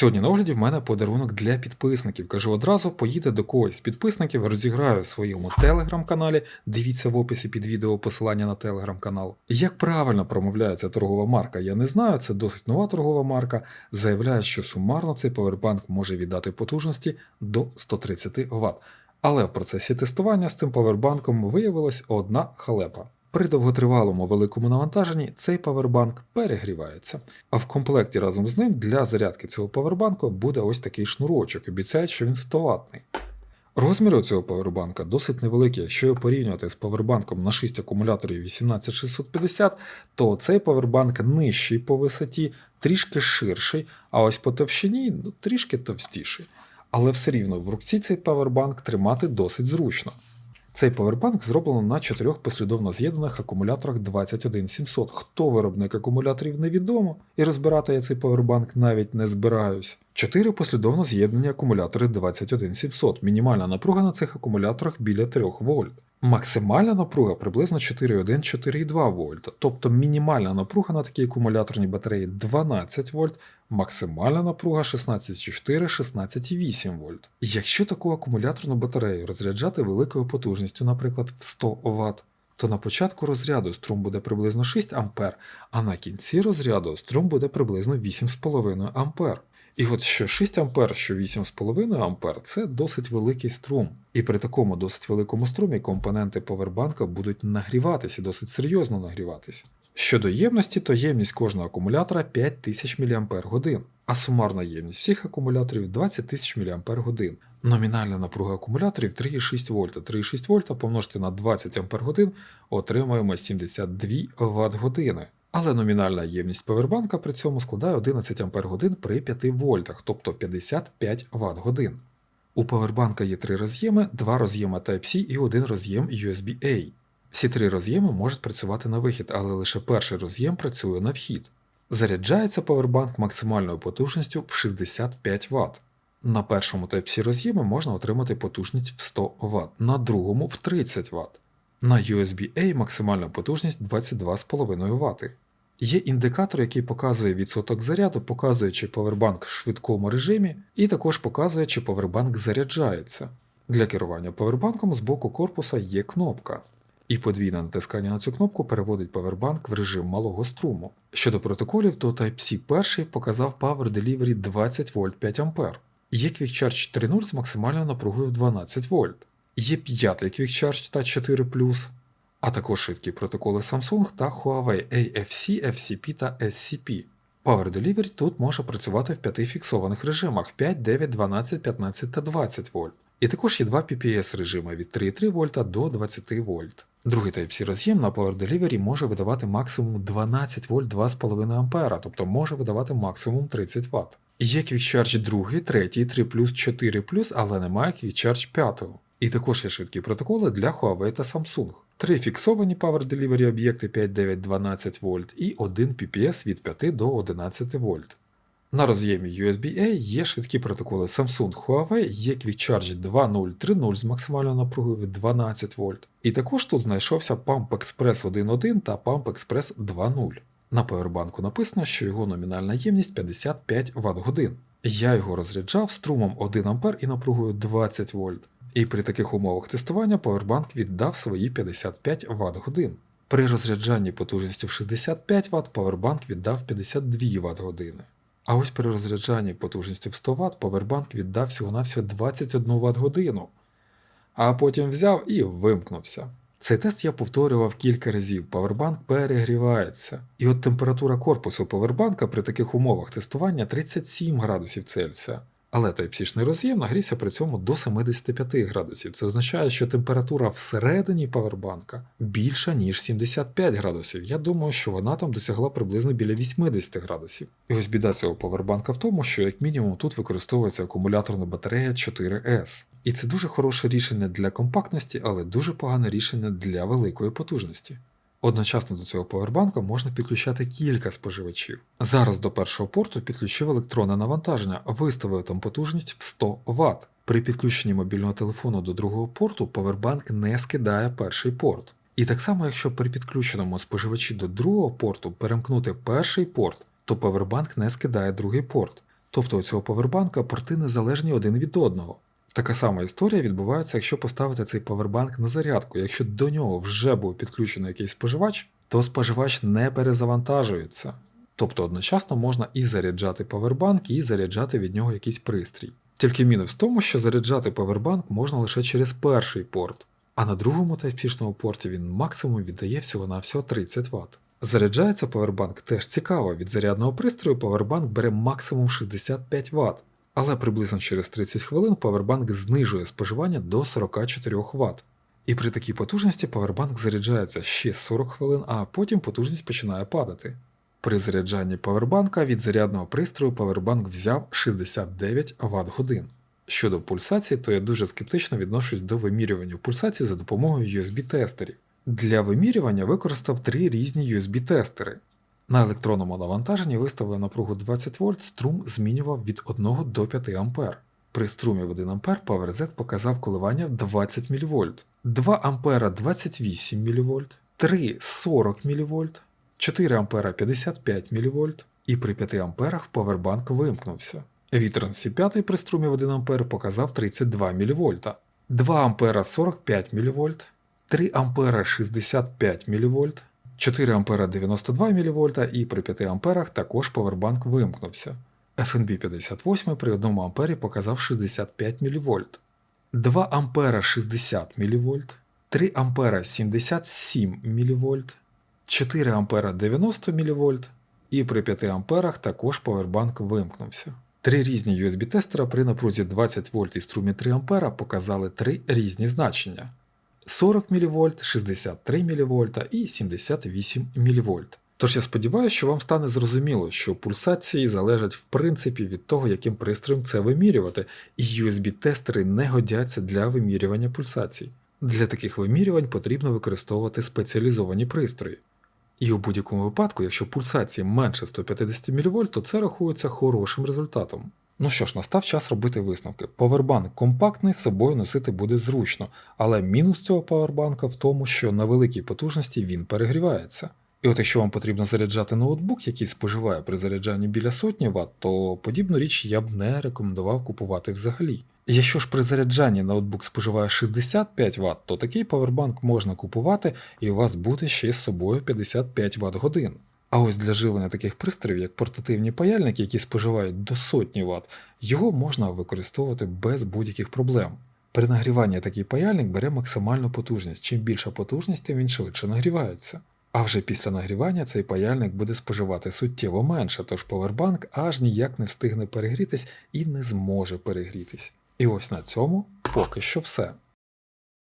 Сьогодні на огляді в мене подарунок для підписників. Кажу одразу, поїде до когось з підписників, розіграю в своєму телеграм-каналі. Дивіться в описі під відео посилання на телеграм-канал. Як правильно промовляється торгова марка, я не знаю. Це досить нова торгова марка. Заявляє, що сумарно цей павербанк може віддати потужності до 130 Вт. Але в процесі тестування з цим павербанком виявилась одна халепа. При довготривалому великому навантаженні цей павербанк перегрівається. А в комплекті разом з ним для зарядки цього павербанку буде ось такий шнурочок. Обіцяють, що він 100 ватний. Розміри цього павербанка досить невеликі. Якщо його порівнювати з павербанком на 6 акумуляторів 18650, то цей павербанк нижчий по висоті, трішки ширший, а ось по товщині ну, трішки товстіший. Але все рівно в руці цей павербанк тримати досить зручно. Цей павербанк зроблено на чотирьох послідовно з'єднаних акумуляторах 21700. Хто виробник акумуляторів невідомо, і розбирати я цей павербанк навіть не збираюсь. Чотири послідовно з'єднані акумулятори 21700. Мінімальна напруга на цих акумуляторах біля 3 вольт. Максимальна напруга приблизно 4,1-4,2 вольта. Тобто мінімальна напруга на такій акумуляторній батареї 12 вольт, максимальна напруга 16,4-16,8 вольт. Якщо таку акумуляторну батарею розряджати великою потужністю, наприклад, в 100 Вт, то на початку розряду струм буде приблизно 6 А, а на кінці розряду струм буде приблизно 8,5 А. І от що 6 А, що 8,5 А це досить великий струм. І при такому досить великому струмі компоненти повербанка будуть нагріватися, досить серйозно нагріватися. Щодо ємності, то ємність кожного акумулятора 5000 мАч, а сумарна ємність всіх акумуляторів 20 тисяч мАч. Номінальна напруга акумуляторів 3,6 вольта. 3,6 вольта помножити на 20 Ах отримаємо 72 Вт години. Але номінальна ємність павербанка при цьому складає 11 Ах при 5 вольтах, тобто 55 Вт годин. У павербанка є три роз'єми, два роз'єми Type-C і один роз'єм USB-A. Всі три роз'єми можуть працювати на вихід, але лише перший роз'єм працює на вхід. Заряджається павербанк максимальною потужністю в 65 Вт. На першому Type-C роз'ємі можна отримати потужність в 100 Вт, на другому в 30 Вт. На USB-A максимальна потужність 22,5 Вт. Є індикатор, який показує відсоток заряду, показує, чи павербанк в швидкому режимі, і також показує, чи павербанк заряджається. Для керування павербанком з боку корпуса є кнопка, і подвійне натискання на цю кнопку переводить павербанк в режим малого струму. Щодо протоколів, то Type-C перший показав Power Delivery 20 вольт 5 А. Є Quick Charge 3.0 з максимальною напругою в 12 вольт. Є п'ятий Quick Charge та 4 а також швидкі протоколи Samsung та Huawei AFC, FCP та SCP. Power Delivery тут може працювати в п'яти фіксованих режимах 5, 9, 12, 15 та 20 вольт. І також є два PPS режими від 3,3 вольта до 20 вольт. Другий Type-C роз'єм на Power Delivery може видавати максимум 12 вольт 2,5 А, тобто може видавати максимум 30 Вт. Є Quick Charge 2, 3, 3 4 але немає Quick Charge 5. І також є швидкі протоколи для Huawei та Samsung. Три фіксовані Power Delivery об'єкти 5, 9, 12 вольт і один PPS від 5 до 11 вольт. На роз'ємі USB-A є швидкі протоколи Samsung Huawei, є Quick Charge 2.0.3.0 з максимальною напругою від 12 вольт. І також тут знайшовся Pump Express 1.1 та Pump Express 2.0. На павербанку написано, що його номінальна ємність 55 Вт годин. Я його розряджав струмом 1 А і напругою 20 вольт. І при таких умовах тестування Powerbank віддав свої 55 Вт годин. При розряджанні потужністю в 65 Вт Powerbank віддав 52 Вт години. А ось при розряджанні потужністю в 100 Вт повербанк віддав всього-навсього 21 Вт годину. А потім взяв і вимкнувся. Цей тест я повторював кілька разів. Powerbank перегрівається. І от температура корпусу повербанка при таких умовах тестування 37 градусів Цельсія. Але Type-C роз'єм нагрівся при цьому до 75 градусів. Це означає, що температура всередині павербанка більша, ніж 75 градусів. Я думаю, що вона там досягла приблизно біля 80 градусів. І ось біда цього павербанка в тому, що як мінімум тут використовується акумуляторна батарея 4S. І це дуже хороше рішення для компактності, але дуже погане рішення для великої потужності. Одночасно до цього повербанка можна підключати кілька споживачів. Зараз до першого порту підключив електронне навантаження, виставив там потужність в 100 Вт. При підключенні мобільного телефону до другого порту повербанк не скидає перший порт. І так само, якщо при підключеному споживачі до другого порту перемкнути перший порт, то повербанк не скидає другий порт. Тобто у цього повербанка порти незалежні один від одного. Така сама історія відбувається, якщо поставити цей повербанк на зарядку. Якщо до нього вже був підключений якийсь споживач, то споживач не перезавантажується. Тобто одночасно можна і заряджати повербанк, і заряджати від нього якийсь пристрій. Тільки мінус в тому, що заряджати повербанк можна лише через перший порт, а на другому тайпішному порті він максимум віддає всього на всього 30 Вт. Заряджається повербанк теж цікаво. Від зарядного пристрою повербанк бере максимум 65 Вт, але приблизно через 30 хвилин повербанк знижує споживання до 44 Вт. І при такій потужності повербанк заряджається ще 40 хвилин, а потім потужність починає падати. При заряджанні повербанка від зарядного пристрою повербанк взяв 69 Вт годин. Щодо пульсації, то я дуже скептично відношусь до вимірювання пульсації за допомогою USB-тестерів. Для вимірювання використав три різні USB-тестери. На електронному навантаженні виставили напругу 20 вольт, струм змінював від 1 до 5 А. При струмі в 1 А PowerZ показав коливання в 20 мВ, 2 А 28 мВ, 3 40 мВ, 4 А 55 мВ, і при 5 А повербанк вимкнувся. Вітрон C5 при струмі в 1 А показав 32 мВ, 2 А 45 мВ, 3 А 65 мВ, 4 А 92 мВ і при 5 А також повербанк вимкнувся. FNB 58 при 1 А показав 65 мВ, 2 А 60 мВ, 3 А 77 мВ, 4 А 90 мВ і при 5 А також повербанк вимкнувся. Три різні USB-тестера при напрузі 20 вольт і струмі 3 А показали три різні значення: 40 мВ, 63 мВ і 78 мВ. Тож я сподіваюся, що вам стане зрозуміло, що пульсації залежать в принципі від того, яким пристроєм це вимірювати, і USB-тестери не годяться для вимірювання пульсацій. Для таких вимірювань потрібно використовувати спеціалізовані пристрої. І у будь-якому випадку, якщо пульсації менше 150 мВ, то це рахується хорошим результатом. Ну що ж, настав час робити висновки. Повербанк компактний, з собою носити буде зручно, але мінус цього павербанка в тому, що на великій потужності він перегрівається. І от якщо вам потрібно заряджати ноутбук, який споживає при заряджанні біля сотні Вт, то подібну річ я б не рекомендував купувати взагалі. Якщо ж при заряджанні ноутбук споживає 65 Вт, то такий павербанк можна купувати і у вас буде ще з собою 55 Вт годин. А ось для живлення таких пристроїв, як портативні паяльники, які споживають до сотні Вт, його можна використовувати без будь-яких проблем. При нагріванні такий паяльник бере максимальну потужність. Чим більша потужність, тим він швидше нагрівається. А вже після нагрівання цей паяльник буде споживати суттєво менше, тож повербанк аж ніяк не встигне перегрітись і не зможе перегрітись. І ось на цьому поки що все.